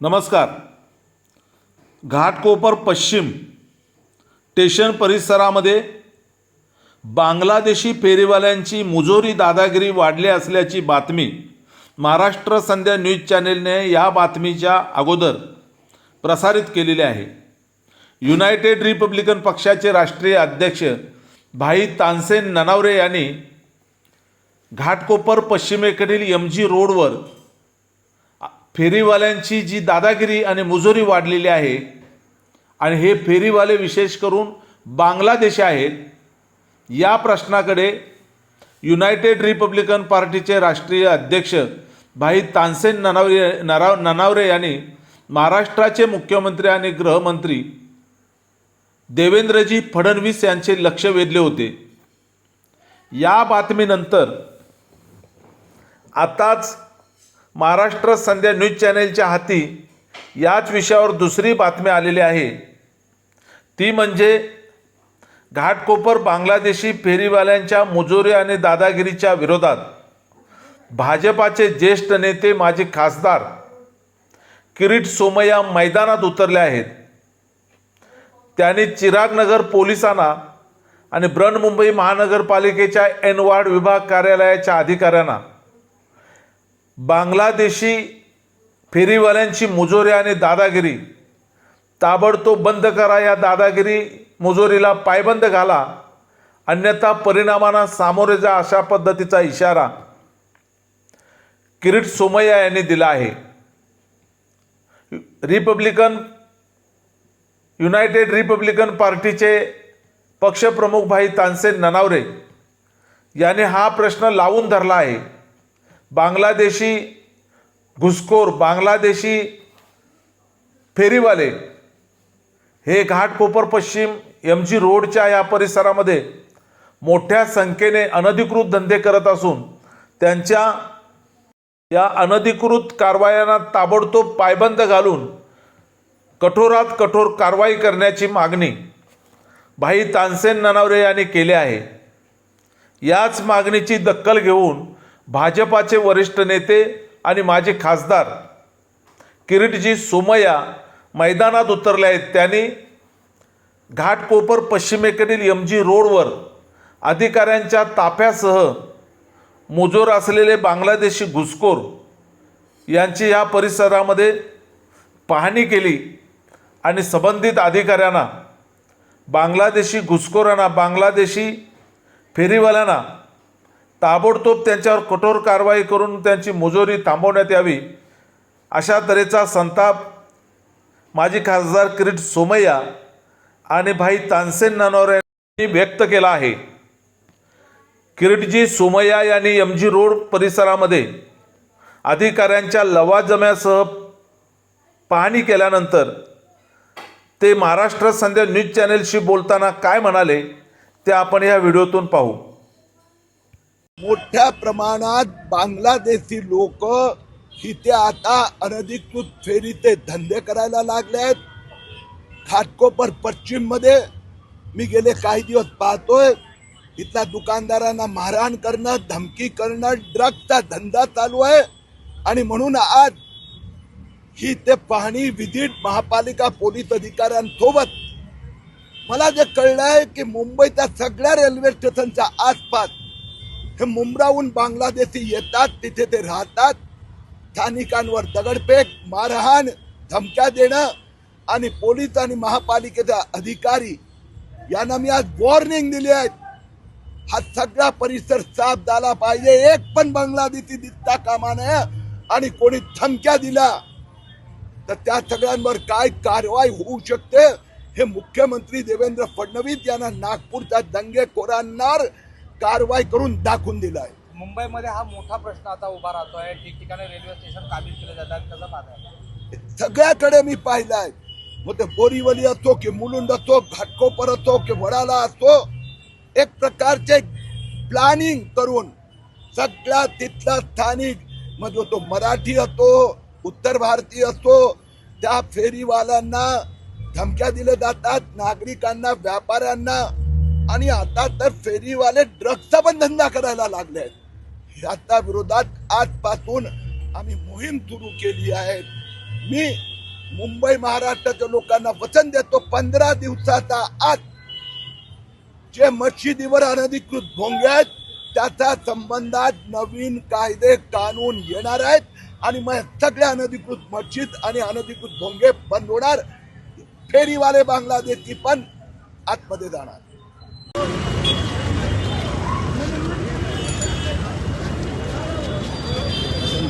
नमस्कार. घाटकोपर पश्चिम स्टेशन परिसरामध्ये बांगलादेशी फेरीवाल्यांची मुजोरी दादागिरी वाढली असल्याची बातमी महाराष्ट्र संध्या न्यूज चॅनेलने या बातमीच्या अगोदर प्रसारित केलेली आहे. युनायटेड रिपब्लिकन पक्षाचे राष्ट्रीय अध्यक्ष भाई तानसेन ननावरे यांनी घाटकोपर पश्चिमेकडील एम जी रोडवर फेरीवाल्यांची जी दादागिरी आणि मुजोरी वाढलेली आहे आणि हे फेरीवाले विशेष करून बांगलादेश आहेत या प्रश्नाकडे युनायटेड रिपब्लिकन पार्टीचे राष्ट्रीय अध्यक्ष भाई तानसेन ननावरे नराव ननावरे यांनी महाराष्ट्राचे मुख्यमंत्री आणि गृहमंत्री देवेंद्रजी फडणवीस यांचे लक्ष वेधले होते. या बातमीनंतर आताच महाराष्ट्र संध्या न्यूज चॅनेलच्या हाती याच विषयावर दुसरी बातमी आलेली आहे. ती म्हणजे घाटकोपर बांगलादेशी फेरीवाल्यांच्या मुजोरी आणि दादागिरीच्या विरोधात भाजपाचे ज्येष्ठ नेते माजी खासदार किरीट सोमय्या मैदानात उतरले आहेत. त्यांनी चिरागनगर पोलिसांना आणि बृहन्मुंबई महानगरपालिकेच्या एन वार्ड विभाग कार्यालयाच्या अधिकाऱ्यांना बांगलादेशी फेरीवाल्यांची मुजोरी आणि दादागिरी. ताबडतोब बंद करा या दादागिरी मुजोरीला पायबंद घाला. अन्यथा परिणामांना सामोरे जा अशा पद्धतीचा इशारा किरीट सोमय्या यांनी दिला आहे. रिपब्लिकन युनायटेड रिपब्लिकन पार्टीचे पक्षप्रमुख भाई तानसेन ननावरे याने हा प्रश्न लावून धरला आहे. बांगलादेशी घुसखोर बांगलादेशी फेरीवाले हे घाटकोपर पश्चिम एम जी रोडच्या या परिसरामध्ये मोठ्या संख्येने अनधिकृत धंदे करत असून त्यांच्या या अनधिकृत कारवायांना ताबडतोब पायबंद घालून कठोरात कठोर कारवाई करण्याची मागणी भाई तानसेन ननावरे यांनी केली आहे. याच मागणीची दखल घेऊन भाजपाचे वरिष्ठ नेते आणि माझे खासदार किरीटजी सोमय्या मैदानात उतरले आहेत. त्यांनी घाटकोपर पश्चिमेकडील एम जी रोडवर अधिकाऱ्यांच्या ताफ्यासह मुजोर असलेले बांगलादेशी घुसखोर यांची या परिसरामध्ये पाहणी केली आणि संबंधित अधिकाऱ्यांना बांगलादेशी घुसखोरांना बांगलादेशी फेरीवाल्यांना ताबडतोब त्यांच्यावर कठोर कारवाई करून त्यांची मुजोरी थांबवण्यात यावी अशा तऱ्हेचा संताप माजी खासदार किरीट सोमय्या आणि भाई तानसेन नानोर यांनी व्यक्त केला आहे. किरीटजी सोमय्या यांनी एम जी रोड परिसरामध्ये अधिकाऱ्यांच्या लवाजम्यासह पाहणी केल्यानंतर ते महाराष्ट्र संध्या न्यूज चॅनेलशी बोलताना काय म्हणाले ते आपण या व्हिडिओतून पाहू. मोठ्या प्रमाणात बांगलादेशी लोक इथे आता अनधिकृत फेरीचे धंदे करायला लागले आहेत. घाटकोपर पश्चिममध्ये मी गेले काही दिवस पाहतोय इथल्या दुकानदारांना मारहाण करणं धमकी करणं ड्रगचा धंदा चालू आहे. आणि म्हणून आज ही ते पाहणी विजिट महापालिका पोलीस अधिकाऱ्यांसोबत. मला जे कळलंय की मुंबईच्या सगळ्या रेल्वे स्टेशनच्या आसपास हे मुंब्राहून बांगलादेशी येतात तिथे ते राहतात. स्थानिकांवर दगडफेक मारहाण धमक्या देणं आणि पोलीस आणि महापालिकेचा अधिकारी यांना मी आज वॉर्निंग दिली आहे. हा सगळा परिसर साफ झाला पाहिजे. एक पण बांगलादेशी दिसता कामा नये आणि कोणी धमक्या दिला तर त्या सगळ्यांवर काय कारवाई होऊ शकते? हे मुख्यमंत्री देवेंद्र फडणवीस यांना नागपूरच्या दंगेखोरांवर कारवाई करून दाखवून दिलाय मुंबईमध्ये हा मोठा प्रश्न आता उभा राहतोय. ठिकठिकाणी रेल्वे स्टेशन काबीज केले जातात. त्याचा सगळ्याकडे मी पाहिलाय मग ते बोरीवली असो की मुलुंड असो घाटकोपर असो की वडाला असो एक प्रकारचे प्लॅनिंग करून सगळ्या तिथला स्थानिक म्हणजे तो मराठी असो उत्तर भारतीय असो त्या फेरीवाल्यांना धमक्या दिल्या जातात नागरिकांना व्यापाऱ्यांना. आणि आता तर फेरीवाले ड्रग्सचा पण धंदा करायला लागले आहेत. याच्या विरोधात आजपासून आम्ही मोहीम सुरू केली आहे. मी मुंबई महाराष्ट्राच्या लोकांना वचन देतो पंधरा दिवसाचा आत जे मशिदीवर अनधिकृत भोंगे आहेत त्याच्या संबंधात नवीन कायदे कानून येणार आहेत आणि मग सगळ्या अनधिकृत मस्जिद आणि अनधिकृत भोंगे बंद होणार. फेरीवाले बांगलादेशी पण आतमध्ये जाणार.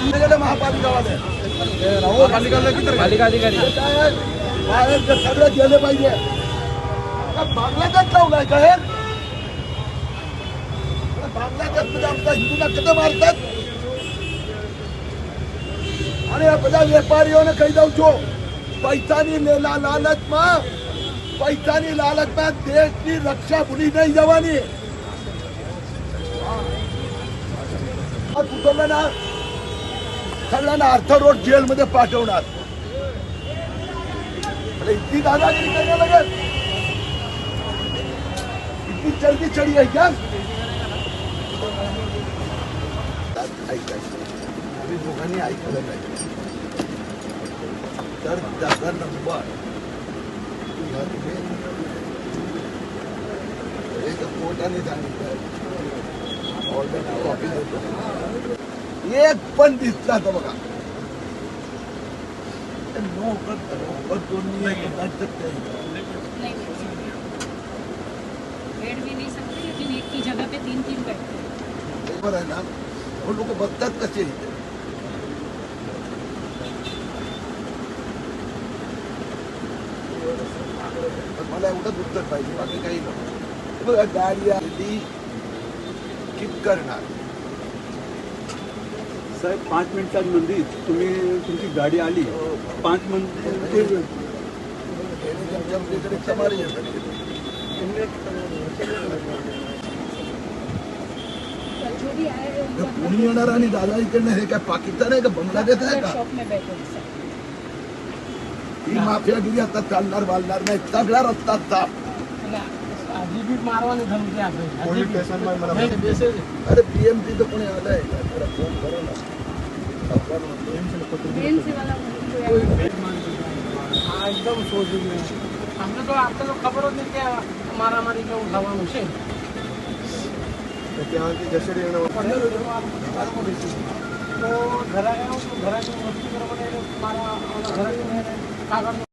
गेले महापालिकावाले पालिका अधिकारी हे काय आहे? बाहेर जे सगळे गेले पाहिजे का बांगलादेश लावलाय का हे बांगलादेशमध्ये आमच्या हिंदूंना कधी मारतात અને આ બધા વેપારીઓને કહી દઉં છું પૈસાની લેલા લાલચમાં પૈસાની લાલચમાં દેશની રક્ષા ભૂલી નહીં જવાની આ कुटुंबांना सगळ्यांना अर्थ रोड जेलमध्ये पाठवणार. इतकी दादागिरी करण्या लागेल इतकी चलती चढी आहे क्या नंबर. ऑर्डर देतो एक पण दिसला तर बघा नोकर नोकर दोन्ही नहीं बैठ भी नहीं सकते लेकिन एक की जगह पे तीन तीन बैठते हैं। बरोबर आहे ना वो लोक बघतात कसे इथे पण मला एवढंच उत्तर पाहिजे बाकी काही नको हे बघा गाडी आली किक करणार साहेब पाच मिनिटांमध्येच तुम्ही तुमची गाडी आली. पाच मिनिट कोणी येणार आणि दादा इकडनं? हे काय पाकिस्तान आहे का? बांगलादेश आहे का? ही माफियागिरी आता चालणार बालणार नाही. सगळा रस्ता ताप अरे पीएमसी तर कोणी आलंय? આ એકદમ સોજું નહીં અમને તો આપણે તો ખબર જ નહીં કે મારામારી કેવું થવાનું છે તો ઘરે આવ્યો તો ઘરે વસ્તુ કરવા માટે મારા ઘરે કાગળ